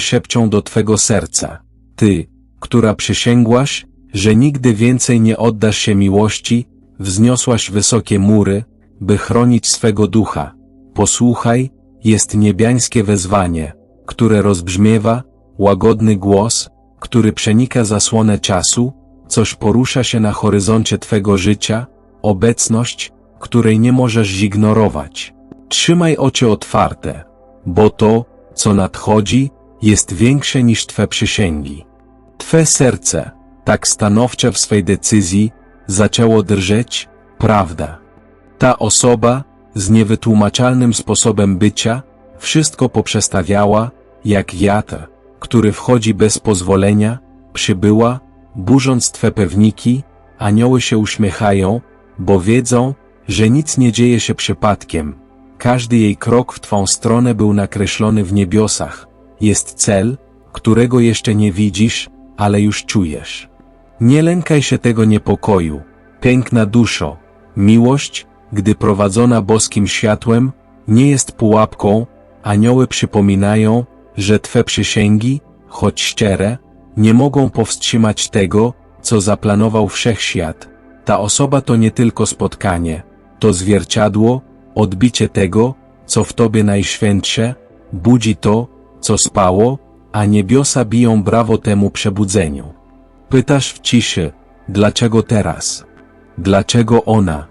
szepczą do twego serca. Ty, która przysięgłaś, że nigdy więcej nie oddasz się miłości, wzniosłaś wysokie mury, by chronić swego ducha. Posłuchaj, jest niebiańskie wezwanie, które rozbrzmiewa, łagodny głos, który przenika zasłonę czasu, coś porusza się na horyzoncie twego życia, obecność, której nie możesz zignorować. Trzymaj oczy otwarte, bo to, co nadchodzi, jest większe niż Twe przysięgi. Twe serce, tak stanowcze w swej decyzji, zaczęło drżeć, prawda. Ta osoba, z niewytłumaczalnym sposobem bycia, wszystko poprzestawiała, jak wiatr, który wchodzi bez pozwolenia, przybyła, burząc Twe pewniki, anioły się uśmiechają, bo wiedzą, że nic nie dzieje się przypadkiem. Każdy jej krok w Twą stronę był nakreślony w niebiosach. Jest cel, którego jeszcze nie widzisz, ale już czujesz. Nie lękaj się tego niepokoju, piękna duszo. Miłość, gdy prowadzona boskim światłem, nie jest pułapką, anioły przypominają, że Twe przysięgi, choć szczere, nie mogą powstrzymać tego, co zaplanował wszechświat. Ta osoba to nie tylko spotkanie, to zwierciadło, odbicie tego, co w Tobie najświętsze, budzi to, co spało, a niebiosa biją brawo temu przebudzeniu. Pytasz w ciszy, dlaczego teraz? Dlaczego ona?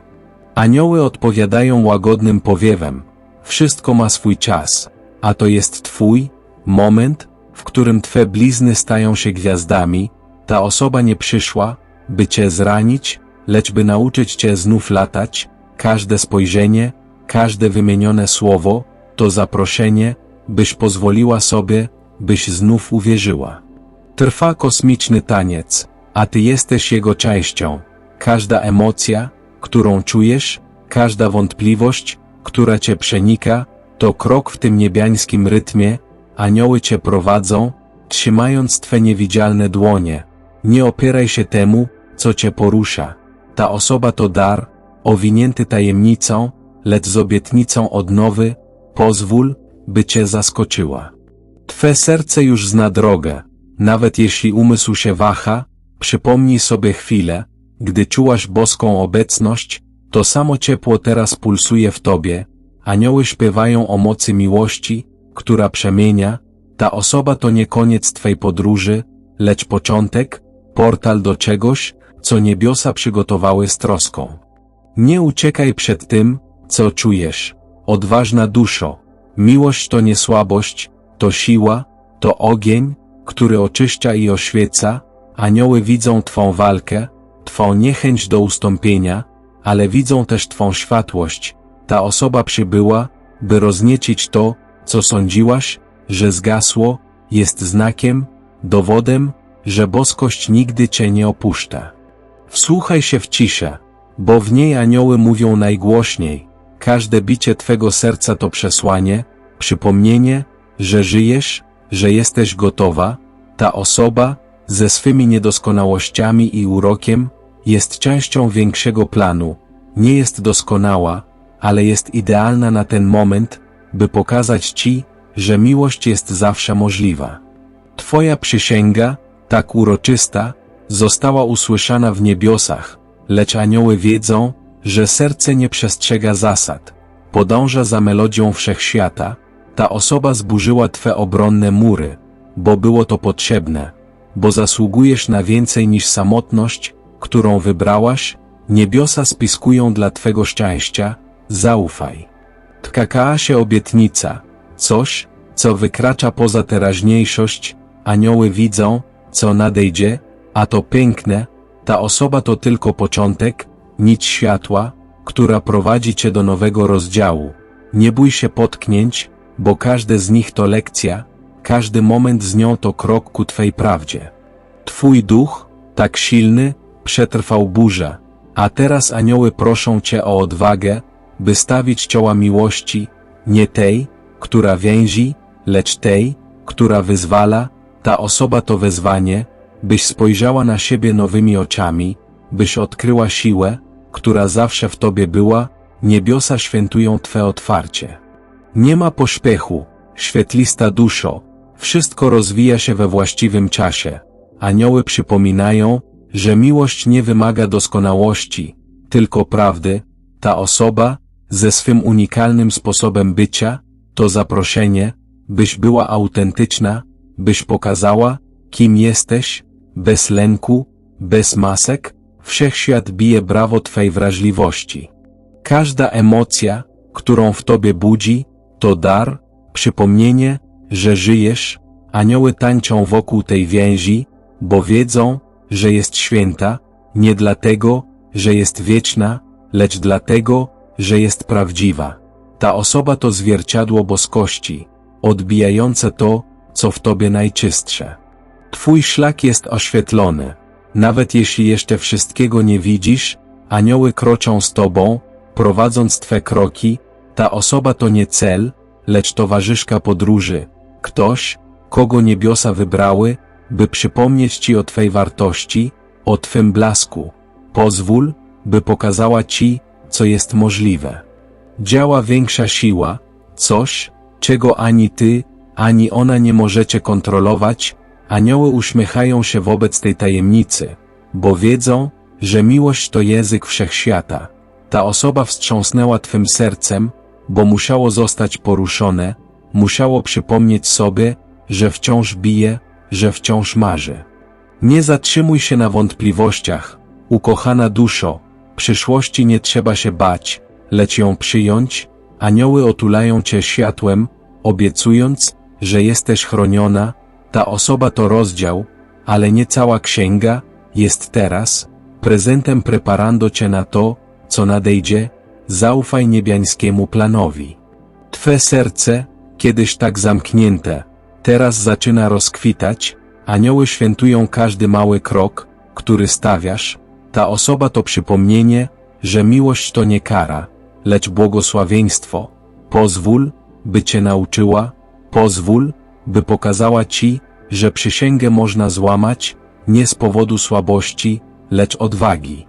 Anioły odpowiadają łagodnym powiewem, wszystko ma swój czas, a to jest Twój moment, w którym Twe blizny stają się gwiazdami, ta osoba nie przyszła, by Cię zranić, lecz by nauczyć Cię znów latać, każde spojrzenie, każde wymienione słowo, to zaproszenie, byś pozwoliła sobie, byś znów uwierzyła. Trwa kosmiczny taniec, a Ty jesteś jego częścią. Każda emocja, którą czujesz, każda wątpliwość, która Cię przenika, to krok w tym niebiańskim rytmie, anioły Cię prowadzą, trzymając Twe niewidzialne dłonie. Nie opieraj się temu, co Cię porusza. Ta osoba to dar, owinięty tajemnicą, lecz z obietnicą odnowy, pozwól, by Cię zaskoczyła. Twe serce już zna drogę, nawet jeśli umysł się waha, przypomnij sobie chwilę, gdy czułaś boską obecność, to samo ciepło teraz pulsuje w Tobie, anioły śpiewają o mocy miłości, która przemienia, ta osoba to nie koniec Twej podróży, lecz początek, portal do czegoś, co niebiosa przygotowały z troską. Nie uciekaj przed tym, co czujesz. Odważna duszo, miłość to nie słabość, to siła, to ogień, który oczyszcza i oświeca, anioły widzą Twą walkę, Twą niechęć do ustąpienia, ale widzą też Twą światłość. Ta osoba przybyła, by rozniecić to, co sądziłaś, że zgasło, jest znakiem, dowodem, że boskość nigdy Cię nie opuszcza. Wsłuchaj się w ciszę, bo w niej anioły mówią najgłośniej. Każde bicie Twego serca to przesłanie, przypomnienie, że żyjesz, że jesteś gotowa. Ta osoba, ze swymi niedoskonałościami i urokiem, jest częścią większego planu. Nie jest doskonała, ale jest idealna na ten moment, by pokazać Ci, że miłość jest zawsze możliwa. Twoja przysięga, tak uroczysta, została usłyszana w niebiosach, lecz anioły wiedzą, że serce nie przestrzega zasad, podąża za melodią wszechświata, ta osoba zburzyła Twe obronne mury, bo było to potrzebne, bo zasługujesz na więcej niż samotność, którą wybrałaś, niebiosa spiskują dla Twego szczęścia, zaufaj. Tkakała się obietnica, coś, co wykracza poza teraźniejszość, anioły widzą, co nadejdzie, a to piękne, ta osoba to tylko początek, nić światła, która prowadzi Cię do nowego rozdziału. Nie bój się potknięć, bo każde z nich to lekcja, każdy moment z nią to krok ku Twej prawdzie. Twój duch, tak silny, przetrwał burzę, a teraz anioły proszą Cię o odwagę, by stawić cioła miłości, nie tej, która więzi, lecz tej, która wyzwala, ta osoba to wezwanie, byś spojrzała na siebie nowymi oczami, byś odkryła siłę, która zawsze w Tobie była, niebiosa świętują Twe otwarcie. Nie ma pośpiechu, świetlista duszo, Wszystko rozwija się we właściwym czasie. Anioły przypominają, że miłość nie wymaga doskonałości, tylko prawdy. Ta osoba, ze swym unikalnym sposobem bycia, to zaproszenie, byś była autentyczna, byś pokazała, kim jesteś, bez lęku, bez masek, wszechświat bije brawo Twej wrażliwości. Każda emocja, którą w Tobie budzi, to dar, przypomnienie, że żyjesz, anioły tańczą wokół tej więzi, bo wiedzą, że jest święta, nie dlatego, że jest wieczna, lecz dlatego, że jest prawdziwa. Ta osoba to zwierciadło boskości, odbijające to, co w tobie najczystsze. Twój szlak jest oświetlony. Nawet jeśli jeszcze wszystkiego nie widzisz, anioły kroczą z tobą, prowadząc twe kroki, ta osoba to nie cel, lecz towarzyszka podróży, ktoś, kogo niebiosa wybrały, by przypomnieć ci o twej wartości, o twym blasku. Pozwól, by pokazała ci, co jest możliwe. Działa większa siła, coś, czego ani ty, ani ona nie możecie kontrolować, anioły uśmiechają się wobec tej tajemnicy, bo wiedzą, że miłość to język wszechświata. Ta osoba wstrząsnęła twym sercem, bo musiało zostać poruszone, musiało przypomnieć sobie, że wciąż bije, że wciąż marzy. Nie zatrzymuj się na wątpliwościach, ukochana duszo, przyszłości nie trzeba się bać, lecz ją przyjąć, anioły otulają cię światłem, obiecując, że jesteś chroniona, ta osoba to rozdział, ale nie cała księga, jest teraz, prezentem preparando cię na to, co nadejdzie, zaufaj niebiańskiemu planowi. Twe serce, kiedyś tak zamknięte, teraz zaczyna rozkwitać, anioły świętują każdy mały krok, który stawiasz, ta osoba to przypomnienie, że miłość to nie kara, lecz błogosławieństwo. Pozwól, by cię nauczyła, pozwól, by pokazała ci, że przysięgę można złamać, nie z powodu słabości, lecz odwagi.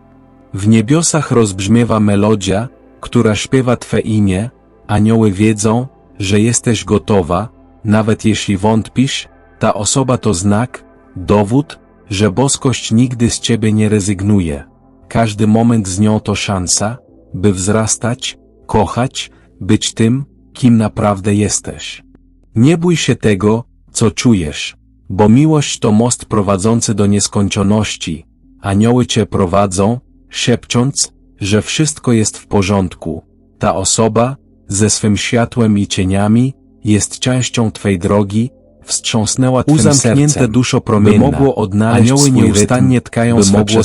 W niebiosach rozbrzmiewa melodia, która śpiewa Twe imię, anioły wiedzą, że jesteś gotowa, nawet jeśli wątpisz, ta osoba to znak, dowód, że boskość nigdy z Ciebie nie rezygnuje. Każdy moment z nią to szansa, by wzrastać, kochać, być tym, kim naprawdę jesteś. Nie bój się tego, co czujesz, bo miłość to most prowadzący do nieskończoności. Anioły Cię prowadzą, szepcząc, że wszystko jest w porządku. Ta osoba, ze swym światłem i cieniami, jest częścią Twej drogi, wstrząsnęła Twym Uzamknięte sercem, duszo by promienna, mogło odnaleźć anioły swój nieustannie rytm, tkają by swe mogło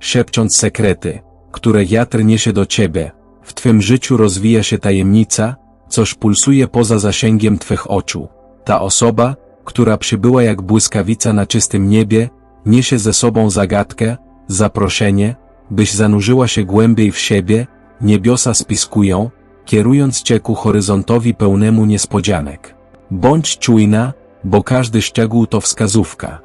szepcząc sekrety, które wiatr niesie do Ciebie. W Twym życiu rozwija się tajemnica, coś pulsuje poza zasięgiem Twych oczu. Ta osoba, która przybyła jak błyskawica na czystym niebie, niesie ze sobą zagadkę, zaproszenie, byś zanurzyła się głębiej w siebie, niebiosa spiskują, kierując Cię ku horyzontowi pełnemu niespodzianek. Bądź czujna, bo każdy szczegół to wskazówka.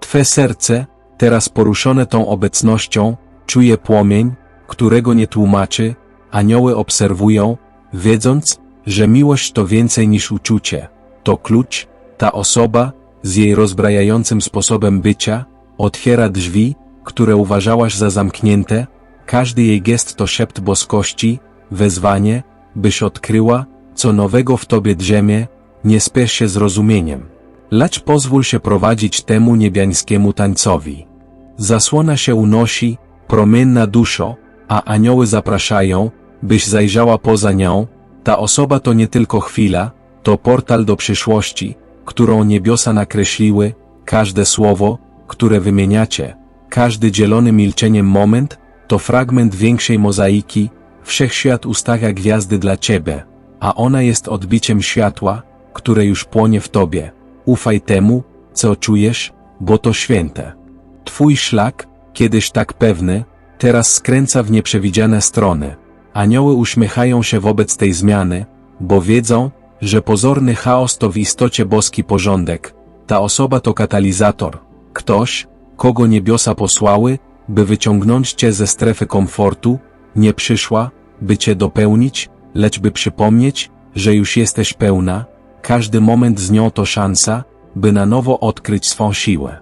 Twe serce, teraz poruszone tą obecnością, czuje płomień, którego nie tłumaczy, anioły obserwują, wiedząc, że miłość to więcej niż uczucie. To klucz, ta osoba, z jej rozbrajającym sposobem bycia, otwiera drzwi, które uważałaś za zamknięte, każdy jej gest to szept boskości, wezwanie, byś odkryła, co nowego w tobie drzemie, nie spiesz się zrozumieniem. Lecz pozwól się prowadzić temu niebiańskiemu tańcowi. Zasłona się unosi, promienna duszo, a anioły zapraszają, byś zajrzała poza nią, ta osoba to nie tylko chwila, to portal do przyszłości, którą niebiosa nakreśliły, każde słowo, które wymieniacie, każdy dzielony milczeniem moment, to fragment większej mozaiki, wszechświat ustawia gwiazdy dla ciebie, a ona jest odbiciem światła, które już płonie w tobie. Ufaj temu, co czujesz, bo to święte. Twój szlak, kiedyś tak pewny, teraz skręca w nieprzewidziane strony. Anioły uśmiechają się wobec tej zmiany, bo wiedzą, że pozorny chaos to w istocie boski porządek. Ta osoba to katalizator. Ktoś, kogo niebiosa posłały, by wyciągnąć cię ze strefy komfortu, nie przyszła, by cię dopełnić, lecz by przypomnieć, że już jesteś pełna. każdy moment z nią to szansa, by na nowo odkryć swą siłę.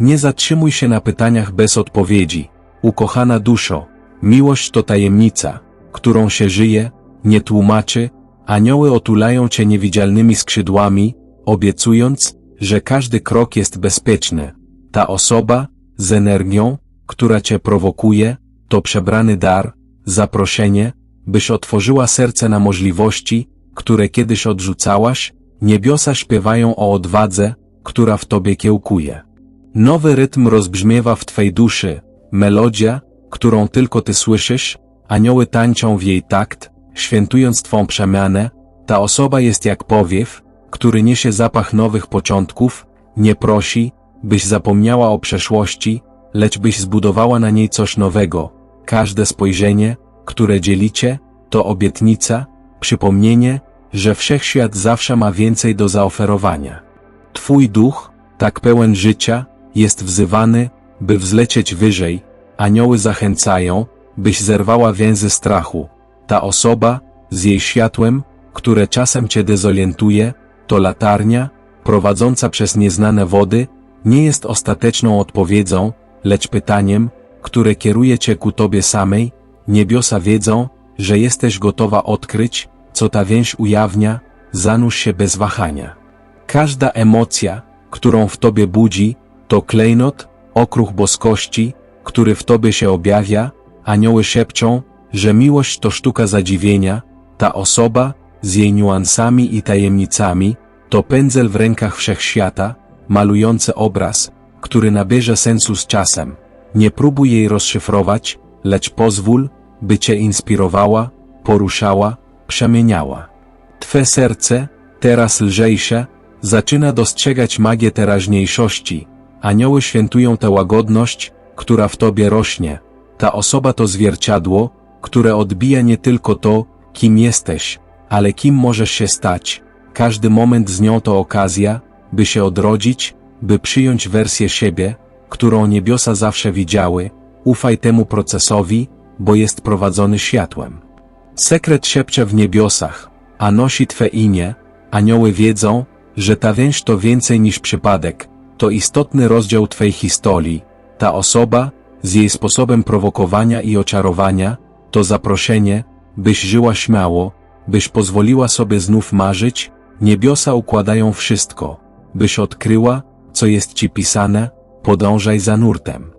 Nie zatrzymuj się na pytaniach bez odpowiedzi. Ukochana duszo, miłość to tajemnica, którą się żyje, nie tłumaczy, anioły otulają cię niewidzialnymi skrzydłami, obiecując, że każdy krok jest bezpieczny. Ta osoba, z energią, która cię prowokuje, to przebrany dar, zaproszenie, byś otworzyła serce na możliwości, które kiedyś odrzucałaś, niebiosa śpiewają o odwadze, która w tobie kiełkuje. Nowy rytm rozbrzmiewa w twej duszy, melodia, którą tylko ty słyszysz, anioły tańczą w jej takt, świętując twą przemianę, ta osoba jest jak powiew, który niesie zapach nowych początków, nie prosi, byś zapomniała o przeszłości, lecz byś zbudowała na niej coś nowego. Każde spojrzenie, które dzielicie, to obietnica, przypomnienie, że wszechświat zawsze ma więcej do zaoferowania. Twój duch, tak pełen życia, jest wzywany, by wzlecieć wyżej, anioły zachęcają, byś zerwała więzy strachu. Ta osoba, z jej światłem, które czasem cię dezorientuje, to latarnia, prowadząca przez nieznane wody, nie jest ostateczną odpowiedzią, lecz pytaniem, które kieruje cię ku tobie samej, niebiosa wiedzą, że jesteś gotowa odkryć, co ta więź ujawnia, zanurz się bez wahania. Każda emocja, którą w tobie budzi, to klejnot, okruch boskości, który w tobie się objawia, anioły szepczą, że miłość to sztuka zadziwienia, ta osoba, z jej niuansami i tajemnicami, to pędzel w rękach wszechświata, malujący obraz, który nabierze sensu z czasem. Nie próbuj jej rozszyfrować, lecz pozwól, by cię inspirowała, poruszała, przemieniała. Twe serce, teraz lżejsze, zaczyna dostrzegać magię teraźniejszości. Anioły świętują tę łagodność, która w tobie rośnie. Ta osoba to zwierciadło, które odbija nie tylko to, kim jesteś, ale kim możesz się stać. Każdy moment z nią to okazja, by się odrodzić, by przyjąć wersję siebie, którą niebiosa zawsze widziały. Ufaj temu procesowi, bo jest prowadzony światłem. Sekret szepcze w niebiosach, a nosi Twe imię, anioły wiedzą, że ta więź to więcej niż przypadek, to istotny rozdział Twej historii, ta osoba, z jej sposobem prowokowania i oczarowania, to zaproszenie, byś żyła śmiało, byś pozwoliła sobie znów marzyć, niebiosa układają wszystko, byś odkryła, co jest Ci pisane, podążaj za nurtem.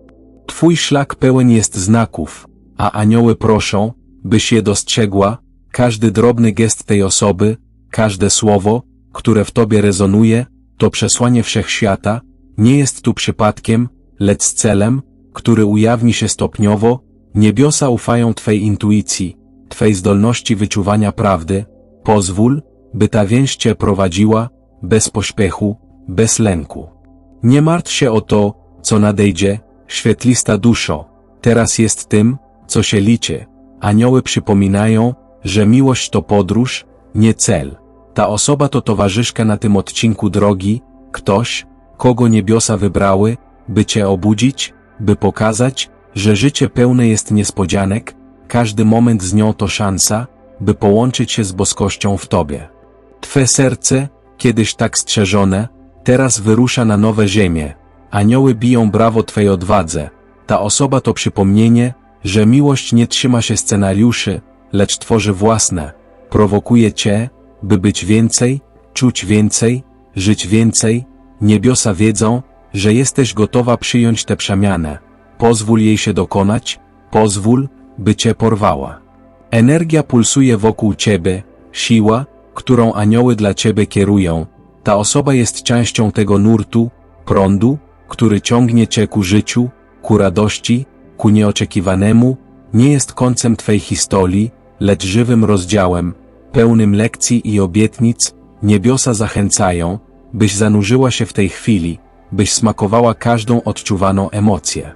Twój szlak pełen jest znaków, a anioły proszą, byś je dostrzegła, każdy drobny gest tej osoby, każde słowo, które w tobie rezonuje, to przesłanie wszechświata, nie jest tu przypadkiem, lecz celem, który ujawni się stopniowo, niebiosa ufają Twej intuicji, Twej zdolności wyczuwania prawdy, pozwól, by ta więź Cię prowadziła, bez pośpiechu, bez lęku. Nie martw się o to, co nadejdzie, świetlista duszo, teraz jest tym, co się liczy. Anioły przypominają, że miłość to podróż, nie cel. Ta osoba to towarzyszka na tym odcinku drogi, ktoś, kogo niebiosa wybrały, by Cię obudzić, by pokazać, że życie pełne jest niespodzianek, każdy moment z nią to szansa, by połączyć się z boskością w Tobie. Twe serce, kiedyś tak strzeżone, teraz wyrusza na nowe ziemię. Anioły biją brawo Twej odwadze. Ta osoba to przypomnienie, że miłość nie trzyma się scenariuszy, lecz tworzy własne. Prowokuje Cię, by być więcej, czuć więcej, żyć więcej. Niebiosa wiedzą, że jesteś gotowa przyjąć tę przemianę. Pozwól jej się dokonać, pozwól, by cię porwała. Energia pulsuje wokół ciebie, siła, którą anioły dla ciebie kierują. Ta osoba jest częścią tego nurtu, prądu, który ciągnie cię ku życiu, ku radości, ku nieoczekiwanemu, nie jest końcem twej historii, lecz żywym rozdziałem, pełnym lekcji i obietnic, niebiosa zachęcają, byś zanurzyła się w tej chwili, byś smakowała każdą odczuwaną emocję.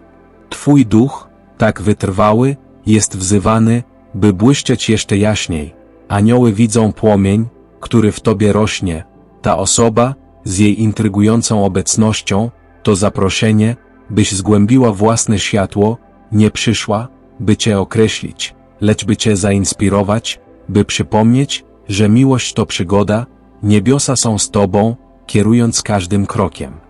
Twój duch, tak wytrwały, jest wzywany, by błyszczeć jeszcze jaśniej. Anioły widzą płomień, który w tobie rośnie. Ta osoba, z jej intrygującą obecnością, to zaproszenie, byś zgłębiła własne światło, nie przyszła, by cię określić, lecz by cię zainspirować, by przypomnieć, że miłość to przygoda, niebiosa są z Tobą, kierując każdym krokiem.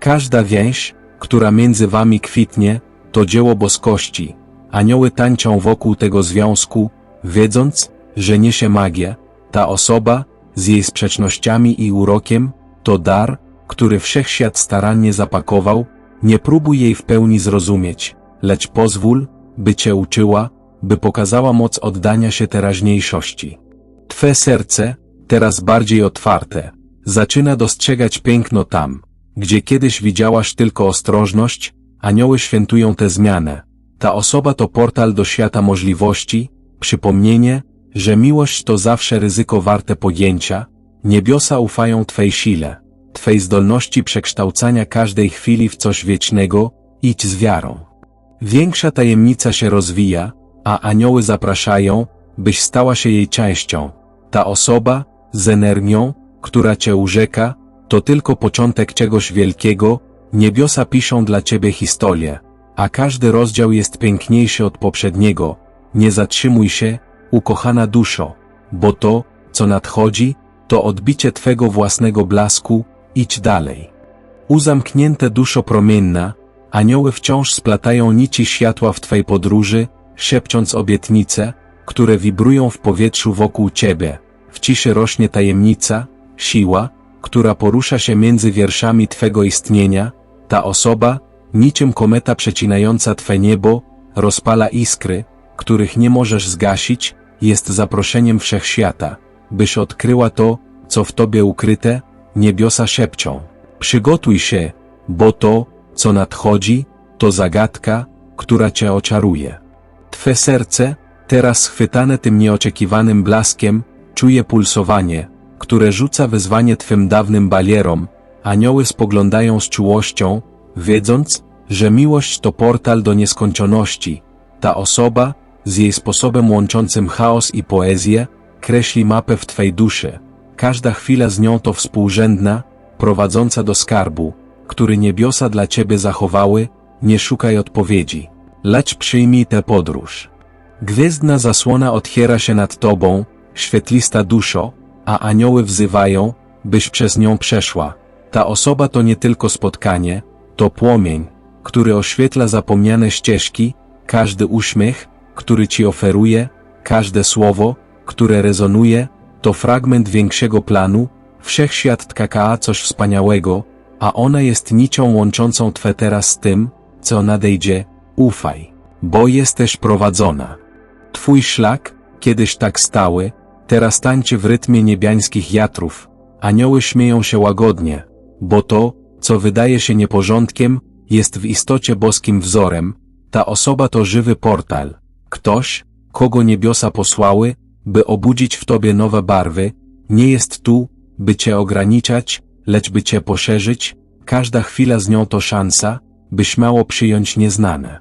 Każda więź, która między Wami kwitnie, to dzieło boskości. Anioły tańczą wokół tego związku, wiedząc, że niesie magię. Ta osoba, z jej sprzecznościami i urokiem, to dar, który wszechświat starannie zapakował, nie próbuj jej w pełni zrozumieć, lecz pozwól, by cię uczyła, by pokazała moc oddania się teraźniejszości. Twe serce, teraz bardziej otwarte, zaczyna dostrzegać piękno tam, gdzie kiedyś widziałaś tylko ostrożność, anioły świętują tę zmianę. Ta osoba to portal do świata możliwości, przypomnienie, że miłość to zawsze ryzyko warte podjęcia, niebiosa ufają Twej sile, Twej zdolności przekształcania każdej chwili w coś wiecznego, idź z wiarą. Większa tajemnica się rozwija, a anioły zapraszają, byś stała się jej częścią. Ta osoba, z energią, która Cię urzeka, to tylko początek czegoś wielkiego, niebiosa piszą dla Ciebie historię, a każdy rozdział jest piękniejszy od poprzedniego. Nie zatrzymuj się, ukochana duszo, bo to, co nadchodzi, to odbicie Twego własnego blasku, idź dalej. Uzamknięte duszo promienna, anioły wciąż splatają nici światła w Twej podróży, szepcząc obietnice, które wibrują w powietrzu wokół Ciebie. W ciszy rośnie tajemnica, siła, która porusza się między wierszami Twego istnienia, ta osoba, niczym kometa przecinająca Twe niebo, rozpala iskry, których nie możesz zgasić, jest zaproszeniem wszechświata, byś odkryła to, co w Tobie ukryte, niebiosa szepczą. Przygotuj się, bo to, co nadchodzi, to zagadka, która Cię oczaruje. Twe serce, teraz schwytane tym nieoczekiwanym blaskiem, czuje pulsowanie, które rzuca wyzwanie Twym dawnym balierom, anioły spoglądają z czułością, wiedząc, że miłość to portal do nieskończoności. Ta osoba, z jej sposobem łączącym chaos i poezję, kreśli mapę w Twej duszy. Każda chwila z nią to współrzędna, prowadząca do skarbu, który niebiosa dla Ciebie zachowały, nie szukaj odpowiedzi, lecz przyjmij tę podróż. Gwiezdna zasłona otwiera się nad Tobą, świetlista duszo, a anioły wzywają, byś przez nią przeszła. Ta osoba to nie tylko spotkanie, to płomień, który oświetla zapomniane ścieżki, każdy uśmiech, który Ci oferuje, każde słowo, które rezonuje, to fragment większego planu, wszechświat tkaka coś wspaniałego, a ona jest nicią łączącą Twe teraz z tym, co nadejdzie, ufaj, bo jesteś prowadzona. Twój szlak, kiedyś tak stały, teraz tańczy w rytmie niebiańskich jatrów, anioły śmieją się łagodnie, bo to, co wydaje się nieporządkiem, jest w istocie boskim wzorem, ta osoba to żywy portal, ktoś, kogo niebiosa posłały, by obudzić w tobie nowe barwy, nie jest tu, by cię ograniczać, lecz by cię poszerzyć, każda chwila z nią to szansa, by śmiało przyjąć nieznane.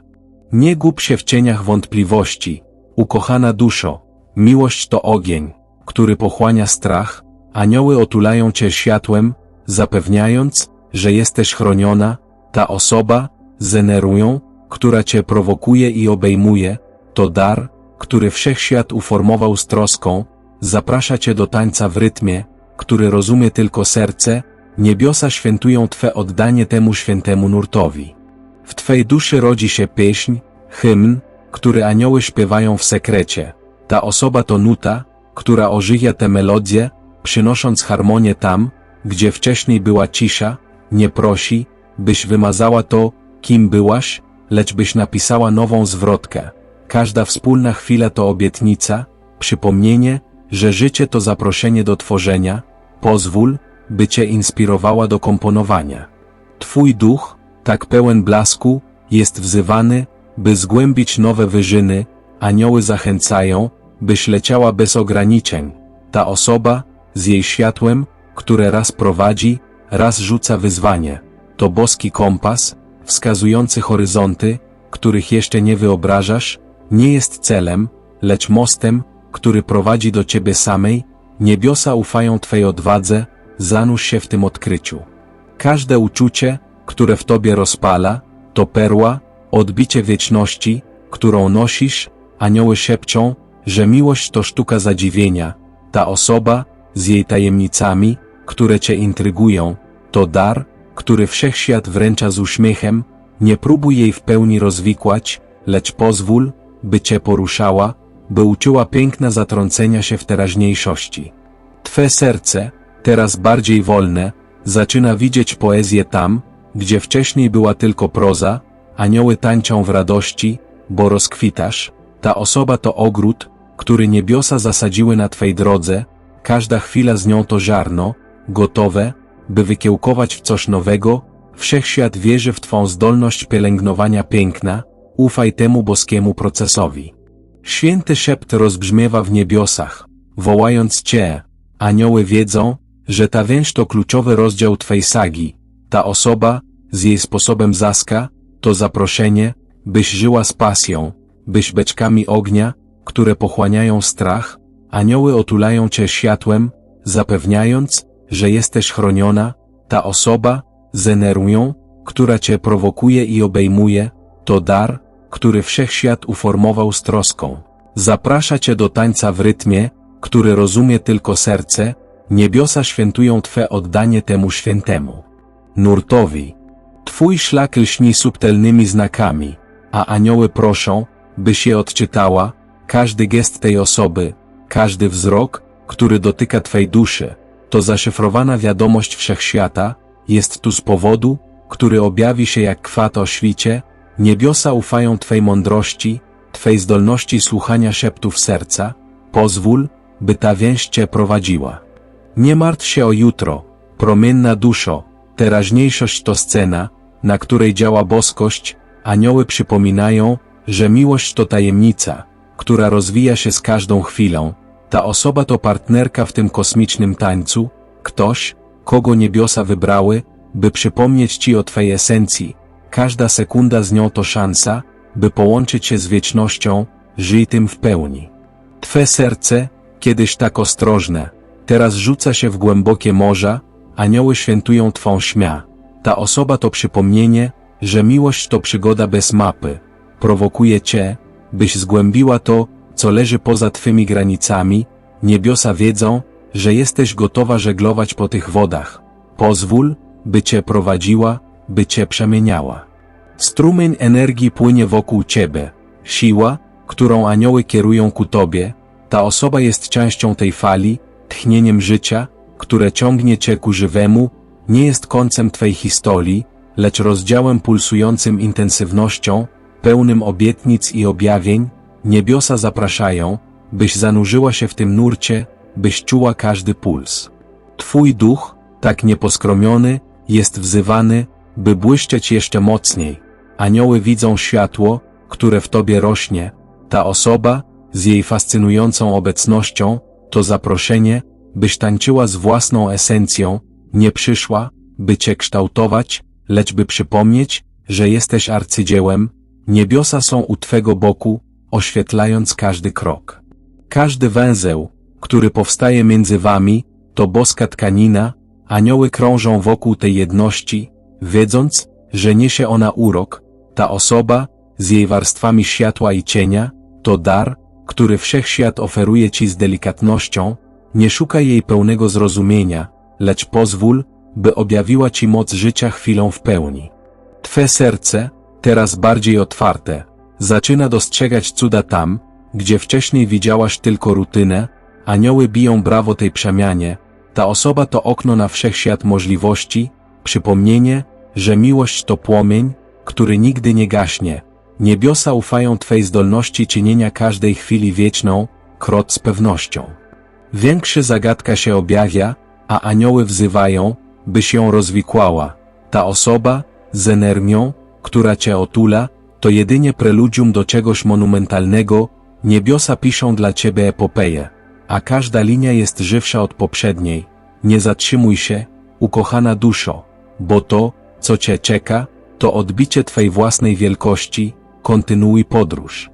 Nie gub się w cieniach wątpliwości, ukochana duszo, miłość to ogień, który pochłania strach, anioły otulają cię światłem, zapewniając, że jesteś chroniona, ta osoba, zenerują, która cię prowokuje i obejmuje, to dar, który wszechświat uformował z troską, zaprasza cię do tańca w rytmie, który rozumie tylko serce, niebiosa świętują Twe oddanie temu świętemu nurtowi. W Twej duszy rodzi się pieśń, hymn, który anioły śpiewają w sekrecie. Ta osoba to nuta, która ożywia te melodie, przynosząc harmonię tam, gdzie wcześniej była cisza, nie prosi, byś wymazała to, kim byłaś, lecz byś napisała nową zwrotkę. Każda wspólna chwila to obietnica, przypomnienie, że życie to zaproszenie do tworzenia, pozwól, by Cię inspirowała do komponowania. Twój duch, tak pełen blasku, jest wzywany, by zgłębić nowe wyżyny, anioły zachęcają, byś leciała bez ograniczeń. Ta osoba, z jej światłem, które raz prowadzi, raz rzuca wyzwanie. To boski kompas, wskazujący horyzonty, których jeszcze nie wyobrażasz, nie jest celem, lecz mostem, który prowadzi do Ciebie samej, niebiosa ufają Twej odwadze, zanurz się w tym odkryciu. Każde uczucie, które w Tobie rozpala, to perła, odbicie wieczności, którą nosisz, anioły szepczą, że miłość to sztuka zadziwienia, ta osoba, z jej tajemnicami, które cię intrygują, to dar, który wszechświat wręcza z uśmiechem, nie próbuj jej w pełni rozwikłać, lecz pozwól, by cię poruszała, by uczyła piękna zatrącenia się w teraźniejszości. Twe serce, teraz bardziej wolne, zaczyna widzieć poezję tam, gdzie wcześniej była tylko proza, anioły tańczą w radości, bo rozkwitasz, ta osoba to ogród, który niebiosa zasadziły na Twej drodze, każda chwila z nią to ziarno, gotowe, by wykiełkować w coś nowego, wszechświat wierzy w Twą zdolność pielęgnowania piękna, ufaj temu boskiemu procesowi. Święty szept rozbrzmiewa w niebiosach, wołając Cię, anioły wiedzą, że ta więź to kluczowy rozdział Twej sagi, ta osoba, z jej sposobem zaska, to zaproszenie, byś żyła z pasją, byś beczkami ognia, które pochłaniają strach, anioły otulają cię światłem, zapewniając, że jesteś chroniona, ta osoba, zenerują, która cię prowokuje i obejmuje, to dar, który wszechświat uformował z troską. Zaprasza cię do tańca w rytmie, który rozumie tylko serce, niebiosa świętują twe oddanie temu świętemu. Nurtowi. Twój szlak lśni subtelnymi znakami, a anioły proszą, byś je odczytała, każdy gest tej osoby, każdy wzrok, który dotyka Twej duszy, to zaszyfrowana wiadomość wszechświata, jest tu z powodu, który objawi się jak kwat o świcie, niebiosa ufają Twej mądrości, Twej zdolności słuchania szeptów serca, pozwól, by ta więź Cię prowadziła. Nie martw się o jutro, promienna duszo, teraźniejszość to scena, na której działa boskość, anioły przypominają, że miłość to tajemnica, która rozwija się z każdą chwilą, ta osoba to partnerka w tym kosmicznym tańcu, ktoś, kogo niebiosa wybrały, by przypomnieć Ci o Twej esencji, każda sekunda z nią to szansa, by połączyć się z wiecznością, żyj tym w pełni. Twe serce, kiedyś tak ostrożne, teraz rzuca się w głębokie morza, anioły świętują Twą śmia. Ta osoba to przypomnienie, że miłość to przygoda bez mapy, prowokuje Cię, byś zgłębiła to, co leży poza Twymi granicami, niebiosa wiedzą, że jesteś gotowa żeglować po tych wodach. Pozwól, by Cię prowadziła, by Cię przemieniała. Strumień energii płynie wokół Ciebie, siła, którą anioły kierują ku Tobie, ta osoba jest częścią tej fali, tchnieniem życia, które ciągnie Cię ku żywemu, nie jest końcem Twej historii, lecz rozdziałem pulsującym intensywnością, pełnym obietnic i objawień, niebiosa zapraszają, byś zanurzyła się w tym nurcie, byś czuła każdy puls. Twój duch, tak nieposkromiony, jest wzywany, by błyszczeć jeszcze mocniej. Anioły widzą światło, które w tobie rośnie. Ta osoba, z jej fascynującą obecnością, to zaproszenie, byś tańczyła z własną esencją, nie przyszła, by cię kształtować, lecz by przypomnieć, że jesteś arcydziełem, Niebiosa są u Twego boku, oświetlając każdy krok. Każdy węzeł, który powstaje między Wami, to boska tkanina, anioły krążą wokół tej jedności, wiedząc, że niesie ona urok, ta osoba, z jej warstwami światła i cienia, to dar, który wszechświat oferuje Ci z delikatnością, nie szukaj jej pełnego zrozumienia, lecz pozwól, by objawiła Ci moc życia chwilą w pełni. Twe serce, teraz bardziej otwarte, zaczyna dostrzegać cuda tam, gdzie wcześniej widziałaś tylko rutynę, anioły biją brawo tej przemianie, ta osoba to okno na wszechświat możliwości, przypomnienie, że miłość to płomień, który nigdy nie gaśnie. Niebiosa ufają Twej zdolności czynienia każdej chwili wieczną, krot z pewnością. Większy zagadka się objawia, a anioły wzywają, byś ją rozwikłała. Ta osoba, z energią, która cię otula, to jedynie preludium do czegoś monumentalnego, niebiosa piszą dla ciebie epopeję, a każda linia jest żywsza od poprzedniej. Nie zatrzymuj się, ukochana duszo, bo to, co cię czeka, to odbicie twej własnej wielkości, kontynuuj podróż.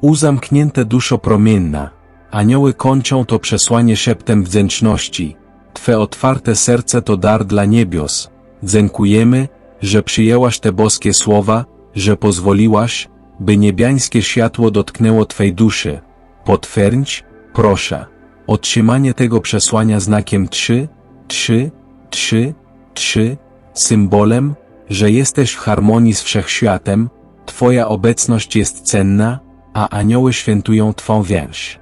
Uzamknięte duszo promienna, anioły kończą to przesłanie szeptem wdzięczności, Twe otwarte serce to dar dla niebios, dziękujemy, że przyjęłaś te boskie słowa, że pozwoliłaś, by niebiańskie światło dotknęło Twej duszy. Potwierdź, proszę, otrzymanie tego przesłania znakiem 3, trzy, trzy, trzy, symbolem, że jesteś w harmonii z wszechświatem, Twoja obecność jest cenna, a anioły świętują Twą więź.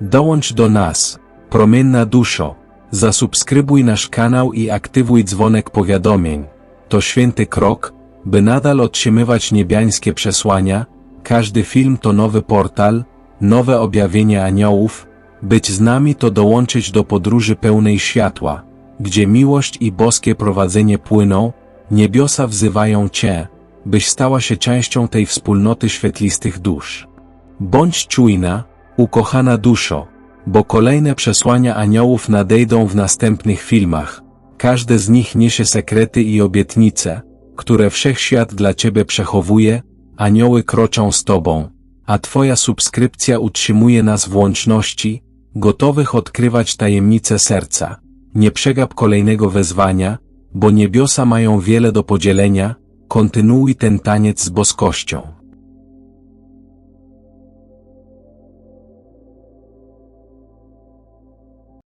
Dołącz do nas, promienna duszo, zasubskrybuj nasz kanał i aktywuj dzwonek powiadomień. To święty krok, by nadal otrzymywać niebiańskie przesłania, każdy film to nowy portal, nowe objawienie aniołów, być z nami to dołączyć do podróży pełnej światła, gdzie miłość i boskie prowadzenie płyną, niebiosa wzywają Cię, byś stała się częścią tej wspólnoty świetlistych dusz. Bądź czujna, ukochana duszo, bo kolejne przesłania aniołów nadejdą w następnych filmach. Każde z nich niesie sekrety i obietnice, które wszechświat dla Ciebie przechowuje, anioły kroczą z Tobą, a Twoja subskrypcja utrzymuje nas w łączności, gotowych odkrywać tajemnice serca. Nie przegap kolejnego wezwania, bo niebiosa mają wiele do podzielenia, kontynuuj ten taniec z boskością.